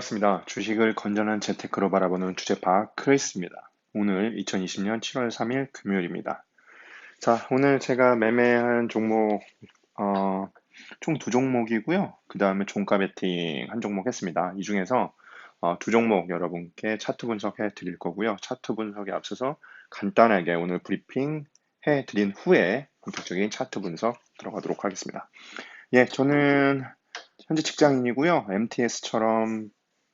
반갑습니다. 주식을 건전한 재테크로 바라보는 주제파 크리스입니다. 오늘 2020년 7월 3일 금요일입니다. 자, 오늘 제가 매매한 종목, 어, 총 두 종목이고요. 그 다음에 종가 베팅 한 종목 했습니다. 이 중에서 어, 두 종목 여러분께 차트 분석해 드릴 거고요. 차트 분석에 앞서서 간단하게 오늘 브리핑 해 드린 후에 본격적인 차트 분석 들어가도록 하겠습니다. 예, 저는 현재 직장인이고요. MTS처럼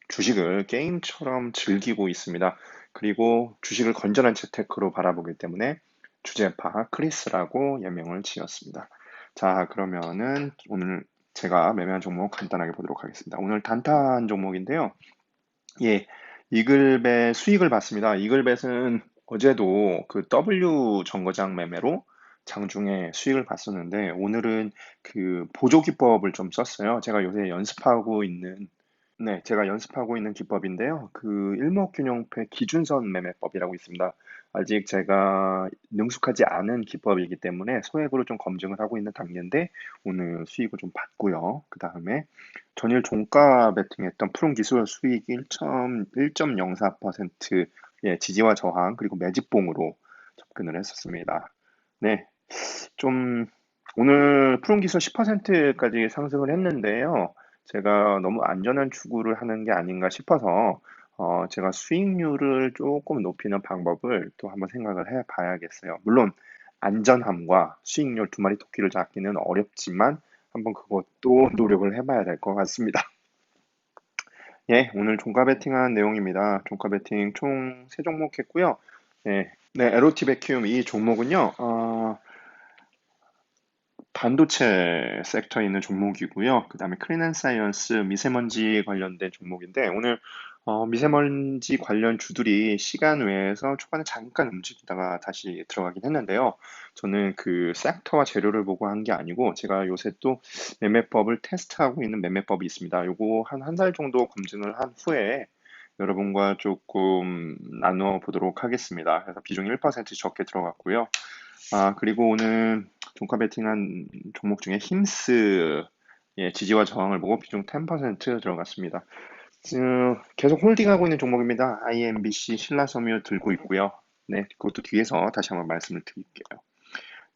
주식을 게임처럼 즐기고 있습니다. 그리고 주식을 건전한 재테크로 바라보기 때문에 주제파 크리스라고 예명을 지었습니다. 자, 그러면은 오늘 제가 매매한 종목 간단하게 보도록 하겠습니다. 오늘 단타한 종목인데요. 예, 이글벳 수익을 봤습니다. 이글벳은 어제도 그 W 정거장 매매로 장중에 수익을 봤었는데 오늘은 그 보조 기법을 좀 썼어요. 제가 요새 연습하고 있는 네, 제가 연습하고 있는 기법인데요. 그 일목균형표 기준선 매매법이라고 있습니다. 아직 제가 능숙하지 않은 기법이기 때문에 소액으로 좀 검증을 하고 있는 단계인데 오늘 수익을 좀 봤고요. 그 다음에 전일 종가 베팅했던 푸른 기술 수익 1.04%의 예, 지지와 저항 그리고 매집봉으로 접근을 했었습니다. 네, 좀 오늘 푸른 기술 10%까지 상승을 했는데요. 제가 너무 안전한 추구를 하는 게 아닌가 싶어서 어, 제가 수익률을 조금 높이는 방법을 또 한번 생각을 해 봐야겠어요. 물론 안전함과 수익률 두 마리 토끼를 잡기는 어렵지만 한번 그것도 노력을 해 봐야 될 것 같습니다. 예, 오늘 종가 베팅한 내용입니다. 종가 베팅 총 세 종목 했고요. 네, 네, 에로티 베큐움 이 종목은요, 어, 반도체 섹터에 있는 종목이고요. 그 다음에 크리넨사이언스 미세먼지 관련된 종목인데 오늘 어, 미세먼지 관련 주들이 시간 외에서 초반에 잠깐 움직이다가 다시 들어가긴 했는데요. 저는 그 섹터와 재료를 보고 한 게 아니고 제가 요새 또 매매법을 테스트하고 있는 매매법이 있습니다. 요거 한 한 달 정도 검증을 한 후에 여러분과 조금 나눠 보도록 하겠습니다. 그래서 비중이 1% 적게 들어갔고요. 아, 그리고 오늘 종가 베팅한 종목 중에 힘스 예, 지지와 저항을 보고 비중 10% 들어갔습니다. 음, 계속 홀딩하고 있는 종목입니다. IMBC 신라섬유 들고 있고요. 네, 그것도 뒤에서 다시 한번 말씀을 드릴게요.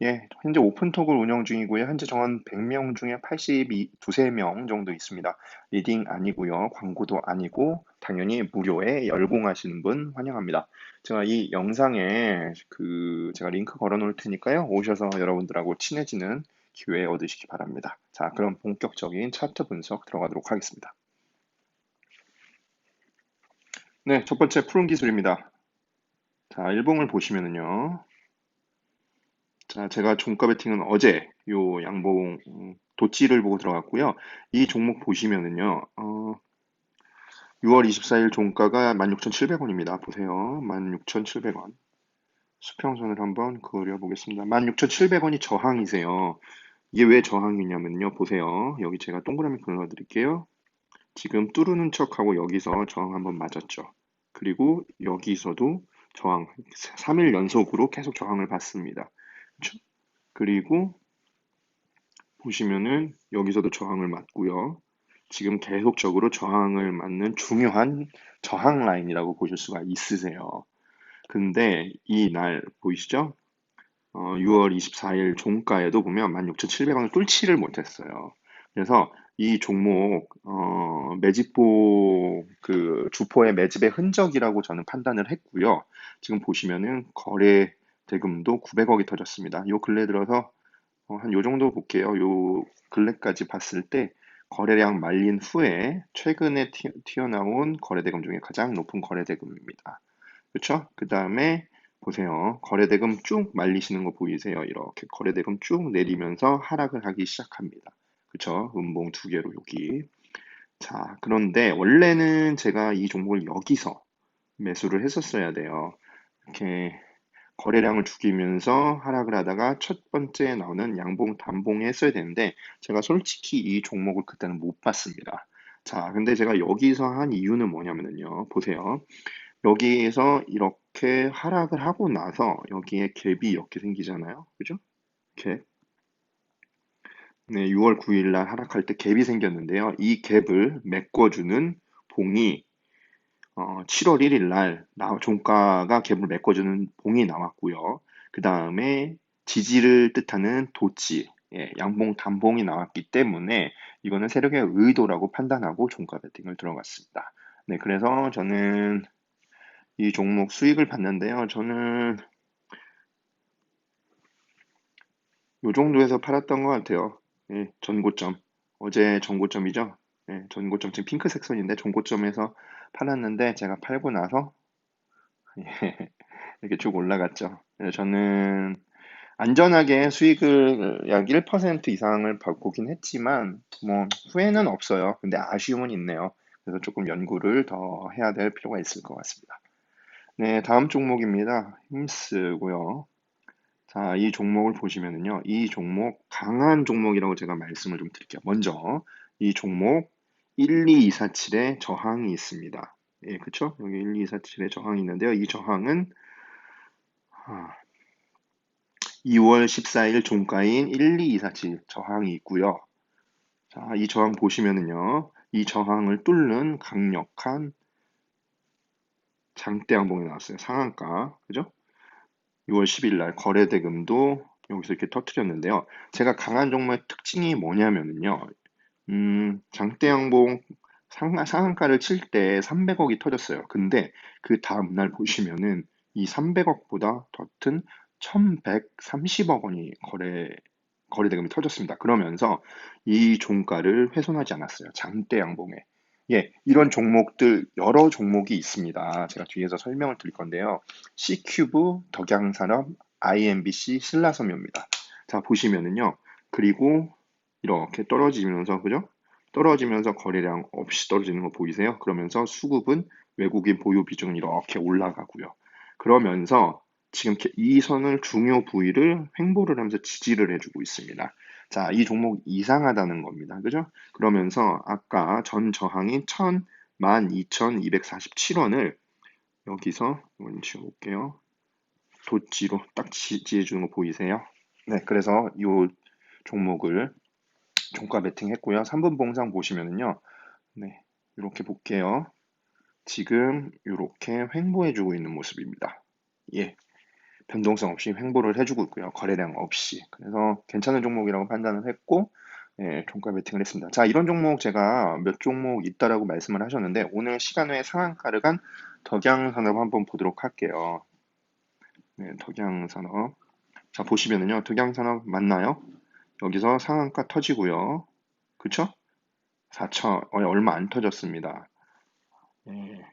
예, 현재 오픈톡을 운영 중이고요. 현재 정원 100명 중에 82, 2-3명 정도 있습니다. 리딩 아니고요. 광고도 아니고 당연히 무료에 열공하시는 분 환영합니다. 제가 이 영상에 그 제가 링크 걸어 놓을 테니까요. 오셔서 여러분들하고 친해지는 기회 얻으시기 바랍니다. 자, 그럼 본격적인 차트 분석 들어가도록 하겠습니다. 네, 첫 번째 푸른 기술입니다. 자, 일봉을 보시면은요. 자, 제가 종가 베팅은 어제 요 양봉 도치를 보고 들어갔고요. 이 종목 보시면은요. 어, 6월 24일 종가가 16,700원입니다. 보세요. 16,700원. 수평선을 한번 그려보겠습니다. 16,700원이 저항이세요. 이게 왜 저항이냐면요. 보세요. 여기 제가 동그라미 그려드릴게요. 지금 뚫는 척하고 여기서 저항 한번 맞았죠. 그리고 여기서도 저항 3일 연속으로 계속 저항을 받습니다. 그렇죠? 그리고 보시면은 여기서도 저항을 맞고요. 지금 계속적으로 저항을 맞는 중요한 저항 라인이라고 보실 수가 있으세요. 근데 이 날 보이시죠? 어, 6월 24일 종가에도 보면 16,700원을 뚫지를 못했어요. 그래서 이 종목 어, 매집보 그 주포의 매집의 흔적이라고 저는 판단을 했고요. 지금 보시면은 거래 대금도 900억이 터졌습니다. 요 근래 들어서 어, 한요 정도 볼게요. 요 근래까지 봤을 때 거래량 말린 후에 최근에 튀, 어나온 거래대금 중에 가장 높은 거래대금입니다. 그렇죠? 그 다음에 보세요. 거래대금 쭉 말리시는 거 보이세요? 이렇게 거래대금 쭉 내리면서 하락을 하기 시작합니다. 그렇죠? 음봉 두 개로 여기. 자, 그런데 원래는 제가 이 종목을 여기서 매수를 했었어야 돼요. 이렇게 거래량을 죽이면서 하락을 하다가 첫 번째 나오는 양봉 단봉에 했어야 되는데 제가 솔직히 이 종목을 그때는 못 봤습니다. 자, 근데 제가 여기서 한 이유는 뭐냐면요. 보세요. 여기에서 이렇게 하락을 하고 나서 여기에 갭이 이렇게 생기잖아요. 그죠? 갭. 네, 6월 9일 날 하락할 때 갭이 생겼는데요. 이 갭을 메꿔주는 봉이 어, 7월 1일 날 나- 종가가 갭을 메꿔주는 봉이 나왔고요. 그 다음에 지지를 뜻하는 도치, 예, 양봉 단봉이 나왔기 때문에 이거는 세력의 의도라고 판단하고 종가 베팅을 들어갔습니다. 네, 그래서 저는 이 종목 수익을 봤는데요. 저는 요 정도에서 팔았던 것 같아요. 예, 전고점. 어제 전고점이죠. 예, 전고점 지금 핑크 색 선인데 전고점에서 팔았는데 제가 팔고 나서 예, 이렇게 쭉 올라갔죠. 저는 안전하게 수익을 약 1% 이상을 받고긴 했지만 뭐 후회는 없어요. 근데 아쉬움은 있네요. 그래서 조금 연구를 더 해야 될 필요가 있을 것 같습니다. 네, 다음 종목입니다. 힘쓰고요. 자, 이 종목을 보시면은요. 이 종목 강한 종목이라고 제가 말씀을 좀 드릴게요. 먼저 이 종목 12247에 저항이 있습니다. 예, 그쵸? 여기 12247에 저항이 있는데요. 이 저항은 아, 2월 14일 종가인 12247 저항이 있고요. 자, 이 저항 보시면은요. 이 저항을 뚫는 강력한 장대 양봉이 나왔어요. 상한가. 그죠? 6월 10일 날 거래 대금도 여기서 이렇게 터트렸는데요. 제가 강한 종목의 특징이 뭐냐면은요. 음, 장대 양봉 상, 상한가를 칠 때 300억이 터졌어요. 근데 그 다음 날 보시면은 이 300억보다 더 큰 1130억 원이 거래 거래 대금이 터졌습니다. 그러면서 이 종가를 훼손하지 않았어요. 장대 양봉에. 예, 이런 종목들 여러 종목이 있습니다. 제가 뒤에서 설명을 드릴 건데요. C큐브, 덕양산업, IMBC, 신라섬유입니다. 자, 보시면은요. 그리고 이렇게 떨어지면서 그죠? 떨어지면서 거래량 없이 떨어지는 거 보이세요? 그러면서 수급은 외국인 보유 비중은 이렇게 올라가고요. 그러면서 지금 이 선을 중요 부위를 횡보를 하면서 지지를 해주고 있습니다. 자, 이 종목 이상하다는 겁니다. 그죠? 그러면서 아까 전 저항인 12,247원을 여기서 이건 지워볼게요. 도지로 딱 지지해 주는 거 보이세요? 네, 그래서 이 종목을 종가 베팅 했고요. 3분 봉상 보시면은요. 네, 이렇게 볼게요. 지금 이렇게 횡보해 주고 있는 모습입니다. 예. 변동성 없이 횡보를 해주고 있고요. 거래량 없이. 그래서 괜찮은 종목이라고 판단을 했고, 예, 종가 베팅을 했습니다. 자, 이런 종목 제가 몇 종목 있다라고 말씀을 하셨는데, 오늘 시간 외에 상한가를 간 덕양산업 한번 보도록 할게요. 네, 덕양산업. 자, 보시면은요, 덕양산업 맞나요? 여기서 상한가 터지고요. 그쵸? 4천, 어, 얼마 안 터졌습니다. 예.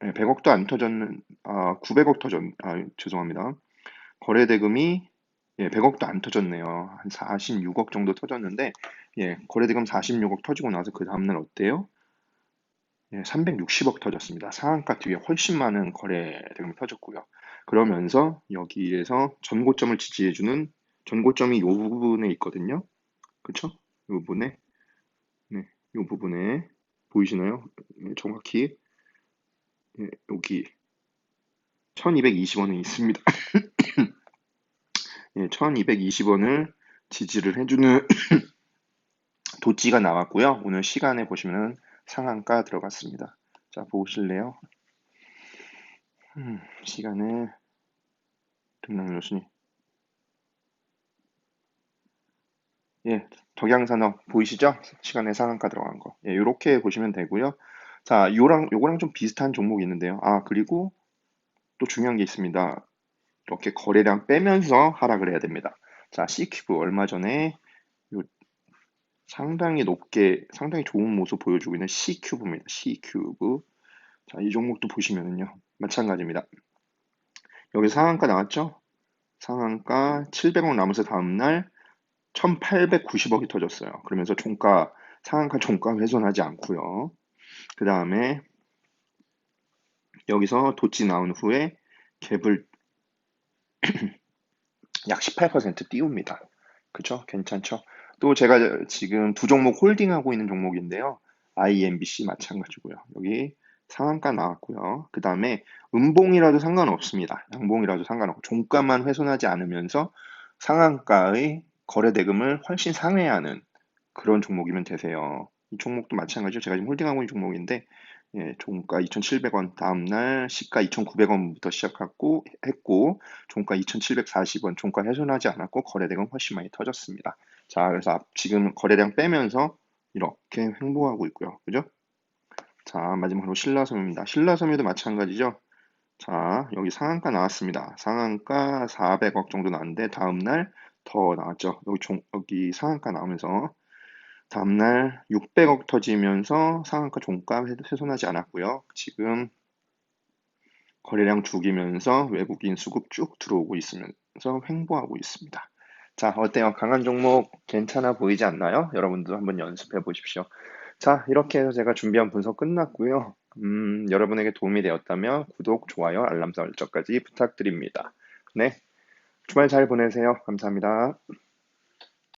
네, 100억도 안 터졌는, 아, 900억 터졌, 아, 죄송합니다. 거래 대금이, 예, 100억도 안 터졌네요. 한 46억 정도 터졌는데, 예, 거래 대금 46억 터지고 나서 그 다음 날 어때요? 예, 360억 터졌습니다. 상한가 뒤에 훨씬 많은 거래 대금이 터졌고요. 그러면서 여기에서 전고점을 지지해주는 전고점이 이 부분에 있거든요. 그쵸? 이 부분에, 네, 이 부분에 보이시나요? 네, 정확히 예, 여기 1220원에 있습니다. 예, 1220원을 지지를 해주는 도지가 나왔고요. 오늘 시간에 보시면 상한가 들어갔습니다. 자, 보실래요? 음, 시간에 등락 요순이 예, 덕양산업 보이시죠? 시간에 상한가 들어간 거. 예, 이렇게 보시면 되고요. 자, 요랑 요거랑 좀 비슷한 종목이 있는데요. 아, 그리고 또 중요한 게 있습니다. 이렇게 거래량 빼면서 하락을 해야 됩니다. 자, C큐브 얼마 전에 요 상당히 높게 상당히 좋은 모습 보여주고 있는 C큐브입니다. C큐브. 자, 이 종목도 보시면은요. 마찬가지입니다. 여기 상한가 나왔죠? 상한가 700원 남으서 다음날 1890억이 터졌어요. 그러면서 종가, 상한가 종가 훼손하지 않고요. 그 다음에 여기서 도치 나온 후에 갭을 약 18% 띄웁니다. 그쵸? 괜찮죠? 또 제가 지금 두 종목 홀딩하고 있는 종목인데요. IMBC 마찬가지고요. 여기 상한가 나왔고요. 그 다음에 음봉이라도 상관없습니다. 양봉이라도 상관없고 종가만 훼손하지 않으면서 상한가의 거래 대금을 훨씬 상회하는 그런 종목이면 되세요. 이 종목도 마찬가지로 제가 지금 홀딩하고 있는 종목인데 예, 종가 2,700원 다음날 시가 2,900원부터 시작했고 했고 종가 2,740원 종가 훼손하지 않았고 거래량은 훨씬 많이 터졌습니다. 자 그래서 지금 거래량 빼면서 이렇게 횡보하고 있고요. 그죠? 자 마지막으로 신라섬유입니다. 신라섬유도 마찬가지죠. 자 여기 상한가 나왔습니다. 상한가 400억 정도 나왔는데 다음날 더 나왔죠. 여기 종, 여기 상한가 나오면서 다음날 600억 터지면서 상한가 종가 훼손하지 않았고요. 지금 거래량 죽이면서 외국인 수급 쭉 들어오고 있으면서 횡보하고 있습니다. 자, 어때요? 강한 종목 괜찮아 보이지 않나요? 여러분도 한번 연습해 보십시오. 자, 이렇게 해서 제가 준비한 분석 끝났고요. 음, 여러분에게 도움이 되었다면 구독, 좋아요, 알람 설정까지 부탁드립니다. 네. 주말 잘 보내세요. 감사합니다.